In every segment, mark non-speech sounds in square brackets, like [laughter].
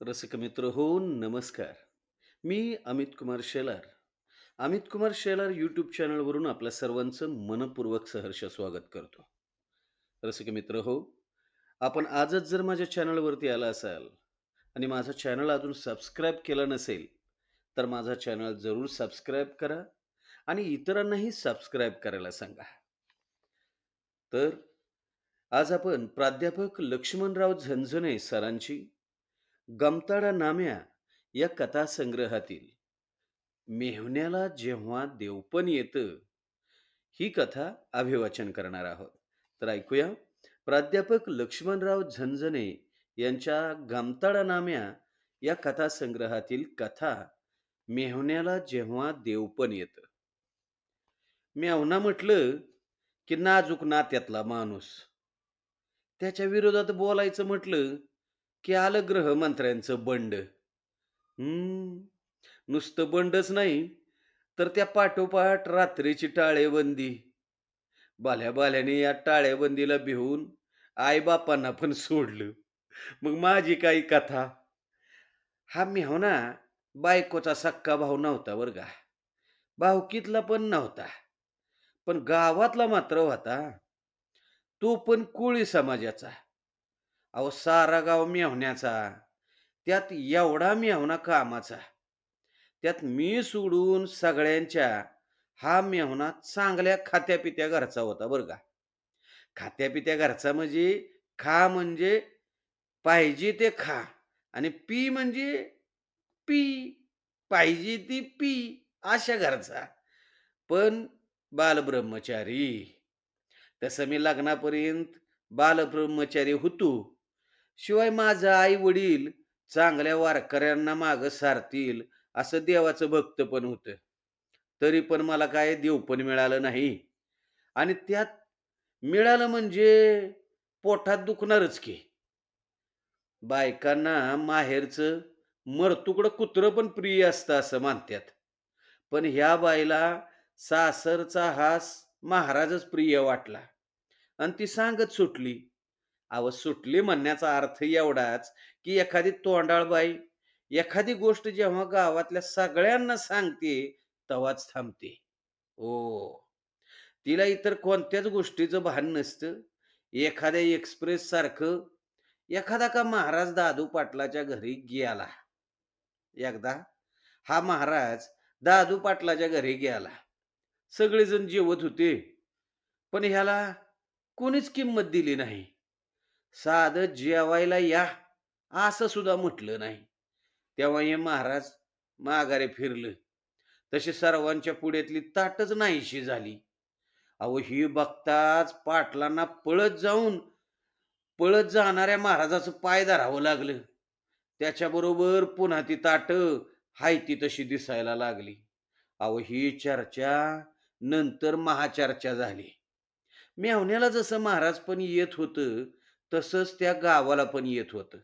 रसिक मित्र हो नमस्कार. मी अमित कुमार शेलार. अमित कुमार शेलार यूट्यूब चॅनलवरून आपल्या सर्वांचं मनपूर्वक सहर्ष स्वागत करतो. रसिक मित्र हो आपण आजच जर माझ्या चॅनलवरती आला असाल आणि माझा चॅनल अजून सबस्क्राईब केला नसेल तर माझा चॅनल जरूर सबस्क्राईब करा आणि इतरांनाही सबस्क्राईब करायला सांगा. तर आज आपण प्राध्यापक लक्ष्मणराव झंझने सरांची गमताडा नाम्या या कथासंग्रहातील मेहण्याला जेव्हा देवपण येतं ही कथा अभिवाचन करणार आहोत. तर ऐकूया. प्राध्यापक लक्ष्मणराव झंझने यांच्या गमताडा नाम्या या कथासंग्रहातील कथा मेहण्याला जेव्हा देवपण येतं. मेहना म्हटलं की नाजूक नात्यातला माणूस. त्याच्या विरोधात बोलायचं म्हटलं की आलं गृहमंत्र्यांचं बंड. हम्म. नुसतं बंडच नाही तर त्या पाठोपाठ रात्रीची टाळेबंदी. बाल्या बाल्याने या टाळेबंदीला भिवून आईबापांना पण सोडलं. मग माझी काही कथा. हा मेहना बायकोचा सक्का भाऊ नव्हता बरं का. भाऊकीतला पण नव्हता. पण गावातला मात्र होता. तो पण कोळी समाजाचा. अहो सारा गाव मेहण्याचा. त्यात एवढा मेहणा कामाचा. त्यात मी सोडून सगळ्यांच्या हा मेहणा चांगल्या खात्यापित्या घरचा होता बरं का. खात्यापित्या घरचा म्हणजे खा म्हणजे पाहिजे ते खा आणि पी म्हणजे पी पाहिजे ती पी अशा घरचा. पण बालब्रह्मचारी. तसं मी लग्नापर्यंत बालब्रह्मचारी होतो. शिवाय माझा आई वडील चांगल्या वारकऱ्यांना माग सारतील असं देवाचं भक्त पण होतं. तरी पण मला काय देव पण मिळालं नाही. आणि त्यात मिळालं म्हणजे पोटात दुखणारच की. बायकांना माहेरचं मरतुकडं कुत्रं पण प्रिय असतं असं मानतात पण ह्या बाईला सासरचा हास महाराजच प्रिय वाटला. आणि ती सांगत सुटली अव सुटली म्हणण्याचा अर्थ एवढाच की एखादी तोंडाळ बाई एखादी गोष्ट जेव्हा गावातल्या सगळ्यांना सांगते तेव्हाच थांबते. ओ तिला इतर कोणत्याच गोष्टीचं भान नसतं. एखाद्या एक्सप्रेस सारखं एखादा का महाराज दादू पाटलाच्या घरी गेला. एकदा हा महाराज दादू पाटलाच्या घरी गेला. सगळेजण जेवत होते. पण ह्याला कोणीच किंमत दिली नाही. साधं जेवायला या असं सुद्धा म्हटलं नाही. तेव्हा हे महाराज माघारे फिरलं. तशी सर्वांच्या पुढ्यातली ताटच नाहीशी झाली. अहो ही बघताच पाटलांना पळत जाऊन पळत जाणाऱ्या महाराजाचं पाय धरावं लागलं. त्याच्याबरोबर पुन्हा ती ताट हायती तशी दिसायला लागली. अहो ही चर्चा नंतर महाचर्चा झाली. मेवण्याला जसं महाराज पण येत होतं तसंच त्या गावाला पण येत होतं.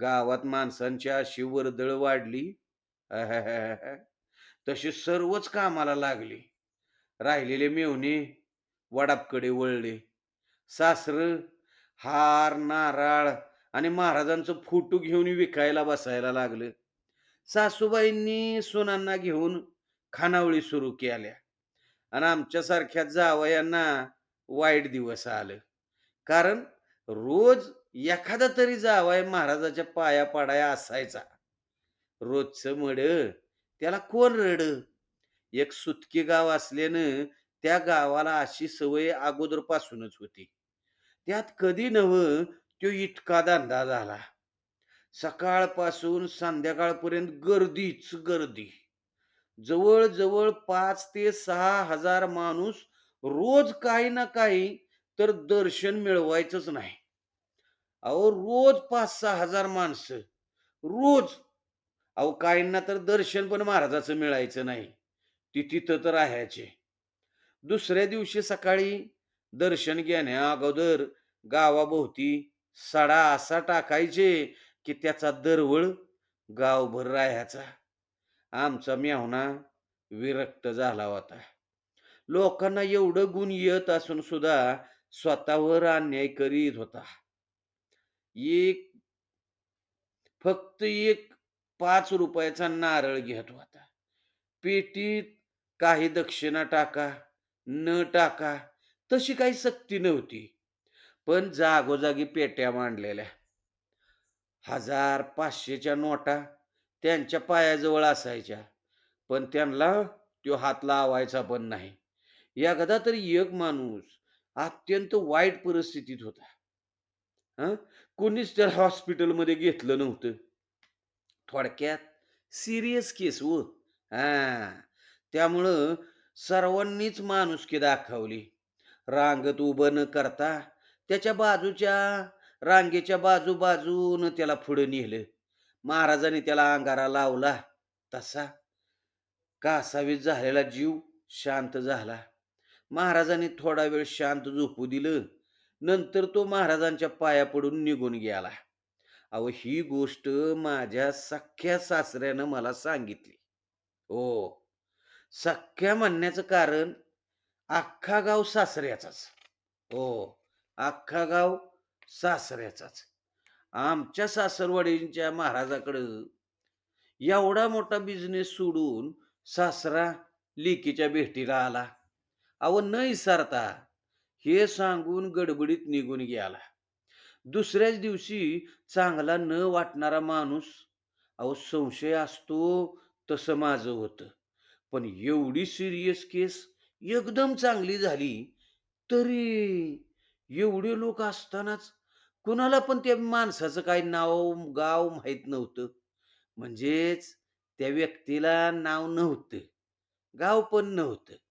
गावात माणसांची अशी वर्दळ वाढली. [laughs] तशी सर्वच कामाला लागली. राहिलेले मेवणे वडापकडे वळले. सासर हार नारळ आणि महाराजांचं फोटो घेऊन विकायला बसायला लागलं. सासूबाईंनी सुनांना घेऊन खानावळी सुरू केल्या. आणि आमच्यासारख्या जावयांना वाईट दिवस आलं. कारण रोज एखादा तरी जावाय महाराजाच्या पाया पाडाया असायचा. रोजचं मड त्याला कोण रड? एक सुतके गाव असल्यानं त्या गावाला अशी सवय अगोदरपासूनच होती. त्यात कधी नव तो इतका धंदा झाला. सकाळपासून संध्याकाळपर्यंत गर्दीच गर्दी. जवळजवळ पाच ते सहा हजार माणूस रोज काही ना काही तर दर्शन मिळवायचंच नाही. अहो रोज पाच सहा हजार माणसं रोज. अहो काहींना तर दर्शन पण महाराजाचं मिळायचं नाही. ती तिथं तर राहायचे. दुसऱ्या दिवशी सकाळी दर्शन घेण्या अगोदर गावाभोवती सडा असा टाकायचे की त्याचा दरवळ गावभर राहायचा. आमचा मेहुणा विरक्त झाला होता. लोकांना एवढं गुण येत असून सुद्धा स्वतःवर अन्याय करीत होता एक फक्त एक पाच रुपयाचा नारळ घेत होता. पेटीत काही दक्षिणा टाका, न टाका, तशी काही सक्ती नव्हती. पण जागोजागी पेट्या मांडलेल्या. हजार, 500च्या नोटा त्यांच्या पायाजवळ असायच्या. पण त्यांना तो हात लावायचा पण नाही. एकदा तर एक माणूस अत्यंत वाईट परिस्थितीत होता. हं. कोणीच त्याला हॉस्पिटलमध्ये घेतलं नव्हतं. थोडक्यात सिरियस केस हो. व हा त्यामुळं सर्वांनीच माणुसकी दाखवली. रांगत उभं न करता त्याच्या बाजूच्या रांगेच्या बाजू बाजून त्याला पुढे नेलं. महाराजांनी त्याला अंगारा लावला. तसा कासावीस झालेला जीव शांत झाला. महाराजांनी थोडा वेळ शांत झोपू दिलं. नंतर तो महाराजांच्या पाया पडून निघून गेला. अहो ही गोष्ट माझ्या सख्ख्या सासऱ्यानं मला सांगितली. हो. सख्ख्या म्हणण्याचं कारण अख्खा गाव सासऱ्याचाच. हो. अख्खा गाव सासऱ्याचाच. आमच्या सासरवाडींच्या महाराजाकडं एवढा मोठा बिझनेस सोडून सासरा लेकीच्या भेटीला आला. अहो न इसारता हे सांगून गडबडीत निघून गेला. दुसऱ्याच दिवशी चांगला न वाटणारा माणूस अहो संशय असतो तसं माझं होतं. पण एवढी सिरियस केस एकदम चांगली झाली, तरी एवढे लोक असतानाच कुणाला पण त्या माणसाचं काही नाव, गाव माहीत नव्हतं. म्हणजेच त्या व्यक्तीला नाव नव्हतं, गाव पण नव्हतं.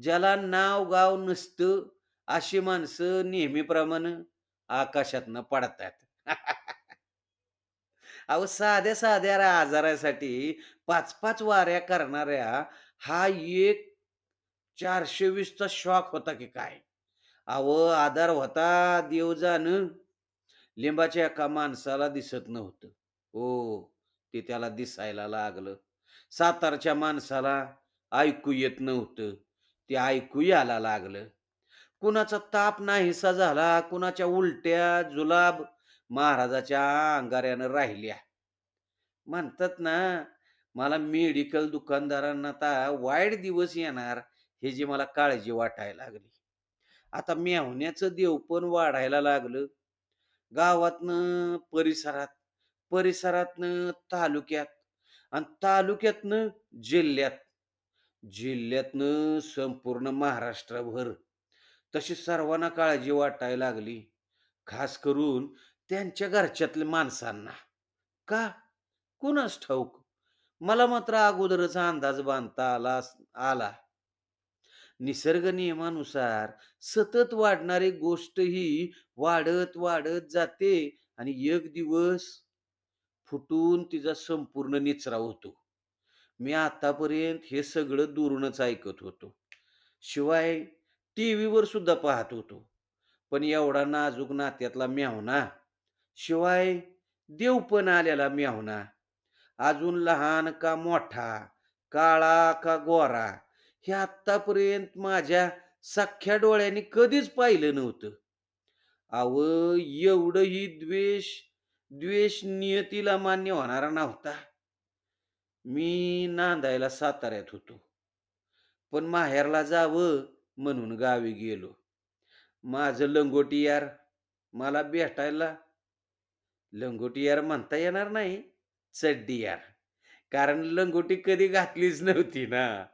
ज्याला नाव, गाव नसतं अशी माणसं नेहमीप्रमाणे आकाशातनं पडतात. अहो साध्या-साध्या आजारासाठी 5-5 वाऱ्या करणाऱ्या हा एक चारशे वीसचा शॉक होता की काय? अव आधार होता देव जाणं. लिंबाच्या एका माणसाला दिसत नव्हतं. हो, ते त्याला दिसायला लागलं. सातारच्या माणसाला ऐकू येत नव्हतं. ते ऐकू यायला लागलं. कुणाचा ताप नाहीसा झाला, कुणाच्या उलट्या, जुलाब महाराजाच्या अंगाऱ्यानं राहिल्या. म्हणतात ना, मला मेडिकल दुकानदारांना आता वाईट दिवस येणार ह्याची मला काळजी वाटायला लागली. आता मेहण्याचं देव पण वाढायला लागलं. गावातनं परिसरात, परिसरातनं तालुक्यात आणि तालुक्यातनं जिल्ह्यात, जिल्ह्यातनं संपूर्ण महाराष्ट्राभर तशी सर्वांना काळजी वाटायला लागली. खास करून त्यांच्या घरच्यातल्या माणसांना. का? कुणास ठाऊक. मला मात्र अगोदरच अंदाज बांधता आला आला. निसर्ग नियमानुसार सतत वाढणारी गोष्ट ही वाढत, वाढत जाते आणि एक दिवस फुटून तिचा संपूर्ण निचरा होतो. मी आतापर्यंत हे सगळं दुरूनच ऐकत होतो. शिवाय टीव्हीवर सुद्धा पाहत होतो. पण एवढा नाजूक नात्यातला म्यावना शिवाय देव पण आलेला म्यावना अजून लहान का मोठा, काळा का गोरा, हे आत्तापर्यंत माझ्या सख्ख्या डोळ्यांनी कधीच पाहिलं नव्हतं. अहो एवढंही द्वेष, द्वेष नियतीला मान्य होणारा नव्हता. मी नांदायला साताऱ्यात होतो. पण माहेरला जावं म्हणून गावी गेलो. माझं लंगोटी यार मला भेटायला लंगोटी यार म्हणता येणार नाही, चड्डी यार. कारण लंगोटी कधी घातलीच नव्हती ना.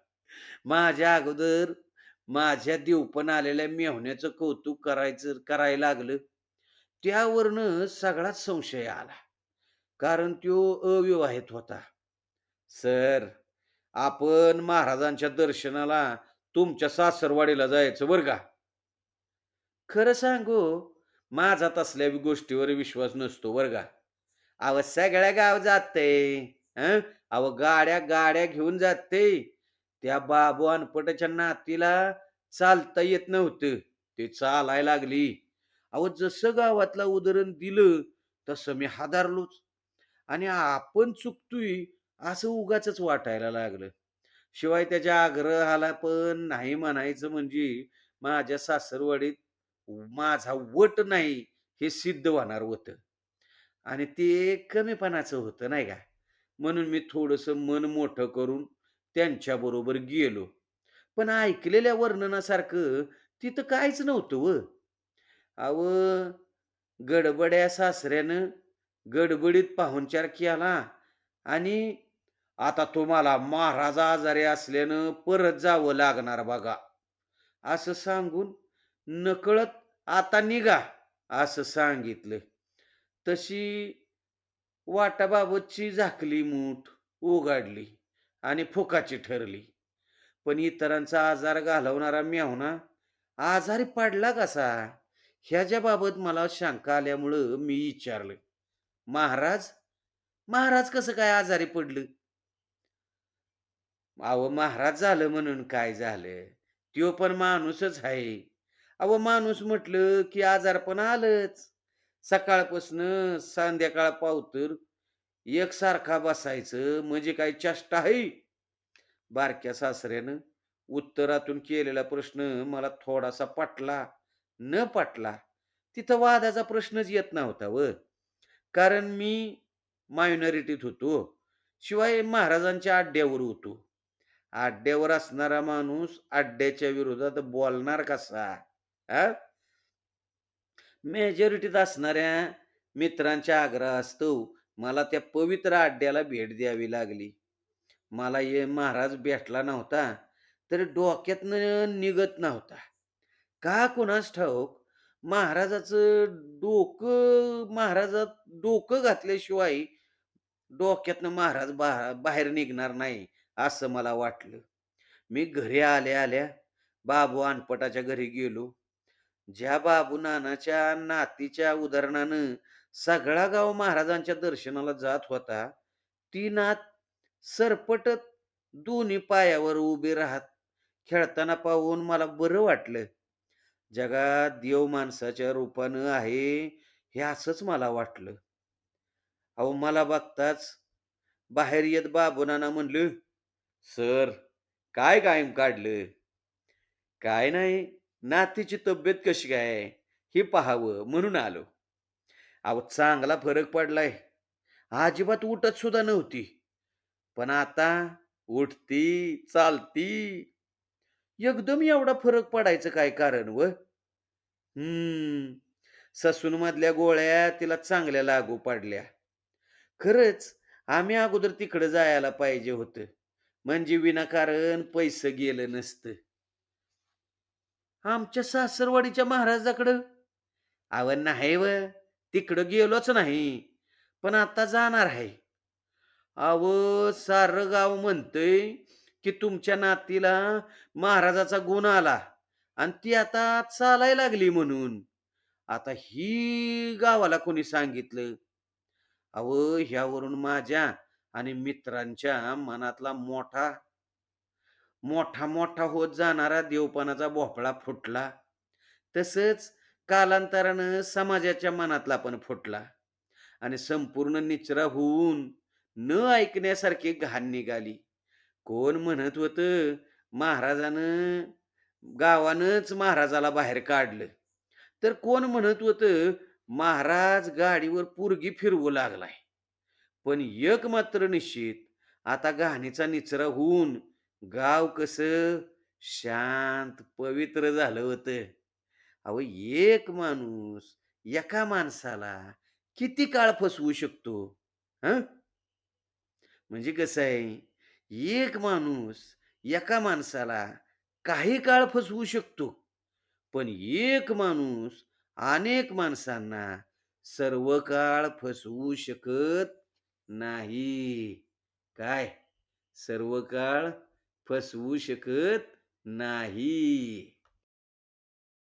माझ्या अगोदर माझ्या देवपण आलेल्या मेहण्याचं कौतुक करायचं करायला लागलं. त्यावरनं सगळाच संशय आला. कारण तो अविवाहित होता. सर, आपण महाराजांच्या दर्शनाला तुमच्या सासरवाडीला जायचं बरं का. खरं सांगू, माझा तसल्या गोष्टीवर विश्वास नसतो बरं का. अहो सगळ्या गाव जाते अव अहो गाड्या गाड्या घेऊन जाते. त्या बाबू अनपटाच्या नातीला चालता येत नव्हतं. ते चालाय लागली. अहो जसं गावातलं उदाहरण दिलं, तसं मी हादारलोच आणि आपण चुकतोय असं उगाच वाटायला लागलं. शिवाय त्याच्या आग्रहाला पण नाही म्हणायचं म्हणजे माझ्या सासरवाडीत माझा वट नाही हे सिद्ध होणार होतं. आणि ते कमीपणाचं होतं नाही का? म्हणून मी थोडंसं मन मोठं करून त्यांच्याबरोबर गेलो. पण ऐकलेल्या वर्णनासारखं तिथं काहीच नव्हतं व अहो, गडबड्या सासऱ्यानं गडबडीत पाहुणचार केला आणि आता तुम्हाला महाराज आजारी असल्यानं परत जावं लागणार बघा, असं सांगून नकळत "आता निघा" असं सांगितलं. तशी वाटाबाबतची झाकली मूठ उघडली आणि फुकाची ठरली. पण इतरांचा आजार घालवणारा मेहुणा आजारी पडला कसा? ह्याच्याबाबत मला शंका आल्यामुळं मी विचारलं, "महाराज? महाराज कसं काय आजारी पडलं?" अहो, महाराज झालं म्हणून काय झालं? त्यो पण माणूसच आहे. अहो, माणूस म्हटलं की आजारपण आलंच. सकाळपासनं संध्याकाळ पावतर एकसारखा बसायचं म्हणजे काय चेष्टा आहे? बारक्या सासऱ्यानं उत्तरातून केलेला प्रश्न मला थोडासा पटला, न पटला तिथं वादाचा प्रश्नच येत नव्हता व कारण मी मायनॉरिटीत होतो. शिवाय महाराजांच्या अड्ड्यावर होतो. अड्ड्यावर असणारा माणूस अड्ड्याच्या विरोधात बोलणार कसा? हा मेजॉरिटीत असणाऱ्या मित्रांच्या आग्रह असतो मला त्या पवित्र अड्ड्याला भेट द्यावी लागली. मला हे महाराज भेटला नव्हता, तर डोक्यातनं निघत नव्हता. का कुणास ठाऊक महाराजाचं डोकं महाराजात डोकं घातल्याशिवाय डोक्यातनं महाराज बा बाहेर निघणार नाही, असं मला वाटलं. मी घरी आल्या-आल्या बाबू अनपटाच्या घरी गेलो. ज्या बाबू नानाच्या नातीच्या उदाहरणानं सगळा गाव महाराजांच्या दर्शनाला जात होता, ती नात सरपटत दोन्ही पायावर उभी राहत खेळताना पाहून मला बरं वाटलं. जगात देव माणसाच्या रूपानं आहे, हे असंच मला वाटलं. अहो, मला बघताच बाहेर येत बाबू नाना म्हणलं, "सर, काय कायम काढलं?" "काय नाही, नातीची तब्येत कशी काय, हे पाहावं म्हणून आलो." अहो, चांगला फरक पडलाय. अजिबात उठत सुद्धा नव्हती. पण आता उठती, चालती. एकदम एवढा फरक पडायचं काय कारण व? हं, ससूनमधल्या गोळ्या तिला चांगल्या लागू पडल्या. खरंच आम्ही अगोदर तिकडं जायला पाहिजे होतं. म्हणजे विनाकारण पैसं गेलं नसतं. आमच्या सासरवाडीच्या महाराजाकडं? अहो नाही व, तिकडं गेलोच नाही. पण आता जाणार आहे. अहो, सारं गाव म्हणतय की तुमच्या नातीला महाराजाचा गुण आला आणि ती आता चालायला लागली म्हणून. आता ही गावाला कोणी सांगितलं? अहो, ह्यावरून माझ्या आणि मित्रांच्या मनातला मोठा, मोठा-मोठा होत जाणारा देवपणाचा भोपळा फुटला. तसंच कालांतरानं समाजाच्या मनातला पण फुटला आणि संपूर्ण निचरा होऊन न ऐकण्यासारखी घाण निघाली. कोण म्हणत होतं, महाराजानं गावानच महाराजाला बाहेर काढलं. तर कोण म्हणत होतं, महाराज गाडीवर पोरगी फिरवू लागलाय. पण एक मात्र निश्चित, आता घाणीचा निचरा होऊन गाव कसं शांत, पवित्र झालं होतं. अहो, एक माणूस एका माणसाला किती काळ फसवू शकतो? हं? म्हणजे कसं आहे, एक माणूस एका माणसाला काही काळ फसवू शकतो. पण एक माणूस अनेक माणसांना सर्व काळ फसवू शकत नाही. काय? सर्व काळ फसवू शकत नाही.